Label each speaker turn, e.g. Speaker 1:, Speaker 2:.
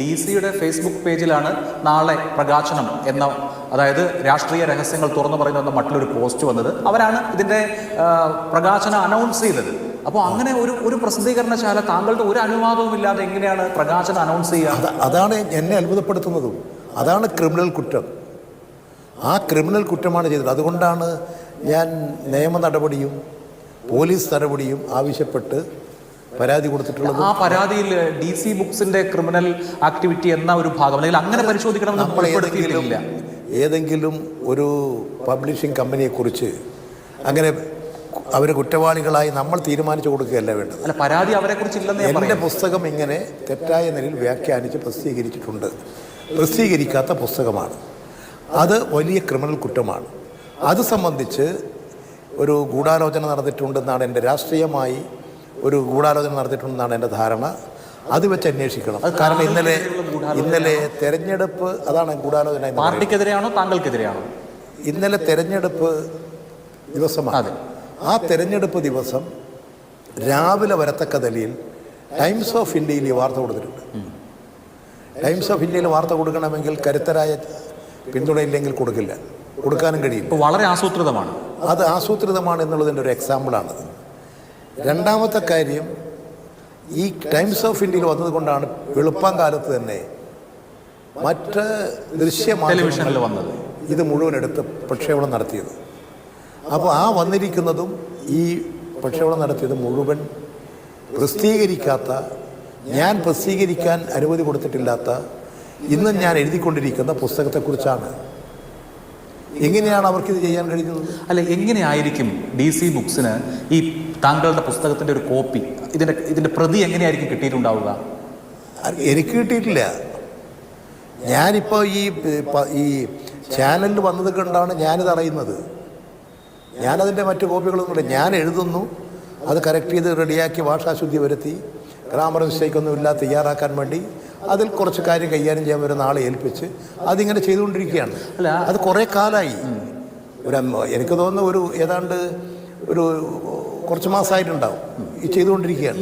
Speaker 1: D സിയുടെ Facebook പേജിലാണ് നാളെ പ്രകാശനം എന്ന അതായത് രാഷ്ട്രീയ രഹസ്യങ്ങൾ തുറന്നു പറയുന്ന എന്ന മട്ടിലൊരു പോസ്റ്റ് വന്നത്. അവരാണ് ഇതിന്റെ പ്രകാശനം അനൗൺസ് ചെയ്തത്. അപ്പോൾ അങ്ങനെ ഒരു ഒരു പ്രസിദ്ധീകരണശാല താങ്കളുടെ ഒരു അനുവാദവും ഇല്ലാതെ എങ്ങനെയാണ് പ്രകാശനം അനൗൺസ് ചെയ്യുക?
Speaker 2: അതാണ് എന്നെ അത്ഭുതപ്പെടുത്തുന്നതും. അതാണ് ക്രിമിനൽ കുറ്റം. ആ ക്രിമിനൽ കുറ്റമാണ് ചെയ്തത്. അതുകൊണ്ടാണ് ഞാൻ നിയമ നടപടിയും പോലീസ് നടപടിയും ആവശ്യപ്പെട്ട് പരാതി കൊടുത്തിട്ടുള്ളത്?
Speaker 1: ആ പരാതിയിൽ ഡി സി ബുക്സിന്റെ ക്രിമിനൽ ആക്ടിവിറ്റി എന്ന ഒരു ഭാഗം അല്ലെങ്കിൽ അങ്ങനെ പരിശോധിക്കണമെന്ന്
Speaker 2: ഏതെങ്കിലും
Speaker 1: ഉൾപ്പെടുത്തിയിട്ടില്ല.
Speaker 2: ഏതെങ്കിലും ഒരു പബ്ലിഷിംഗ് കമ്പനിയെ കുറിച്ച് അങ്ങനെ അവരെ കുറ്റവാളികളായി നമ്മൾ തീരുമാനിച്ചു കൊടുക്കുകയല്ല വേണ്ടത്.
Speaker 1: അല്ല പരാതി അവരെ കുറിച്ച് ഇല്ലെന്ന് ഞാൻ എന്റെ
Speaker 2: പുസ്തകം ഇങ്ങനെ തെറ്റായ നിലയിൽ വ്യാഖ്യാനിച്ച് പ്രസിദ്ധീകരിച്ചിട്ടുണ്ട്. പ്രസിദ്ധീകരിക്കാത്ത പുസ്തകമാണ്. അത് വലിയ ക്രിമിനൽ കുറ്റമാണ്. അത് സംബന്ധിച്ച് ഒരു ഗൂഢാലോചന നടന്നിട്ടുണ്ടെന്നാണ് എന്റെ രാഷ്ട്രീയമായി ഒരു ഗൂഢാലോചന നടത്തിയിട്ടുണ്ടെന്നാണ് എന്റെ ധാരണ. അത് വെച്ച് അന്വേഷിക്കണം. കാരണം ഇന്നലെ ഇന്നലെ തെരഞ്ഞെടുപ്പ് അതാണ് ഗൂഢാലോചന.
Speaker 1: പാർട്ടിക്കെതിരെയാണോ താങ്കൾക്കെതിരെയാണോ?
Speaker 2: ഇന്നലെ തെരഞ്ഞെടുപ്പ് ദിവസമാണ്. ആ തെരഞ്ഞെടുപ്പ് ദിവസം രാവിലെ വരത്തക്ക നിലയിൽ ടൈംസ് ഓഫ് ഇന്ത്യയിൽ ഈ വാർത്ത കൊടുത്തിട്ടുണ്ട്. ടൈംസ് ഓഫ് ഇന്ത്യയിൽ വാർത്ത കൊടുക്കണമെങ്കിൽ കരുത്തരായ പിന്തുണയില്ലെങ്കിൽ കൊടുക്കില്ല. കൊടുക്കാനും
Speaker 1: ഇപ്പോൾ വളരെ ആസൂത്രിതമാണ്.
Speaker 2: അത് ആസൂത്രിതമാണ് എന്നുള്ളതിന്റെ ഒരു എക്സാമ്പിളാണ് രണ്ടാമത്തെ കാര്യം ഈ ടൈംസ് ഓഫ് ഇന്ത്യയിൽ വന്നതുകൊണ്ടാണ് വെളുപ്പം കാലത്ത് തന്നെ മറ്റ് ദൃശ്യമാധ്യമങ്ങൾ
Speaker 1: ടെലിവിഷനിൽ വന്നത്.
Speaker 2: ഇത് മുഴുവൻ എടുത്ത് പ്രക്ഷേപണം നടത്തിയത്. അപ്പോൾ ആ വന്നിരിക്കുന്നതും ഈ പ്രക്ഷേപണം നടത്തിയത് മുഴുവൻ പ്രസിദ്ധീകരിക്കാത്ത ഞാൻ പ്രസിദ്ധീകരിക്കാൻ അനുമതി കൊടുത്തിട്ടില്ലാത്ത ഇന്നും ഞാൻ എഴുതിക്കൊണ്ടിരിക്കുന്ന പുസ്തകത്തെക്കുറിച്ചാണ് എങ്ങനെയാണ് അവർക്ക് ഇത് ചെയ്യാൻ കഴിയുന്നത്?
Speaker 1: അല്ല എങ്ങനെയായിരിക്കും ഡി സി ബുക്സിന് ഈ താങ്കളുടെ പുസ്തകത്തിന്റെ ഒരു കോപ്പി ഇതിന്റെ ഇതിന്റെ പ്രതി എങ്ങനെയായിരിക്കും കിട്ടിയിട്ടുണ്ടാവുക?
Speaker 2: എനിക്ക് കിട്ടിയിട്ടില്ല. ഞാനിപ്പോൾ ഈ ഈ ചാനലിൽ വന്നത് കൊണ്ടാണ് ഞാനിത് അറിയുന്നത്. ഞാനതിന്റെ മറ്റു കോപ്പികളൊന്നുമില്ല. ഞാൻ എഴുതുന്നു അത് കറക്റ്റ് ചെയ്ത് റെഡിയാക്കി ഭാഷാശുദ്ധി വരുത്തി ഗ്രാമർ മിസ്റ്റേക്കൊന്നുമില്ല ഇല്ലാതെ തയ്യാറാക്കാൻ വേണ്ടി അതിൽ കുറച്ച് കാര്യം കൈകാര്യം ചെയ്യാൻ വരുന്ന ആളെ ഏൽപ്പിച്ച് അതിങ്ങനെ ചെയ്തുകൊണ്ടിരിക്കുകയാണ്.
Speaker 1: അല്ല.
Speaker 2: അത് കുറേ കാലമായി ഒരു എനിക്ക് തോന്നുന്ന ഒരു ഏതാണ്ട് ഒരു കുറച്ച് മാസമായിട്ടുണ്ടാവും. ഈ ചെയ്തുകൊണ്ടിരിക്കുകയാണ്.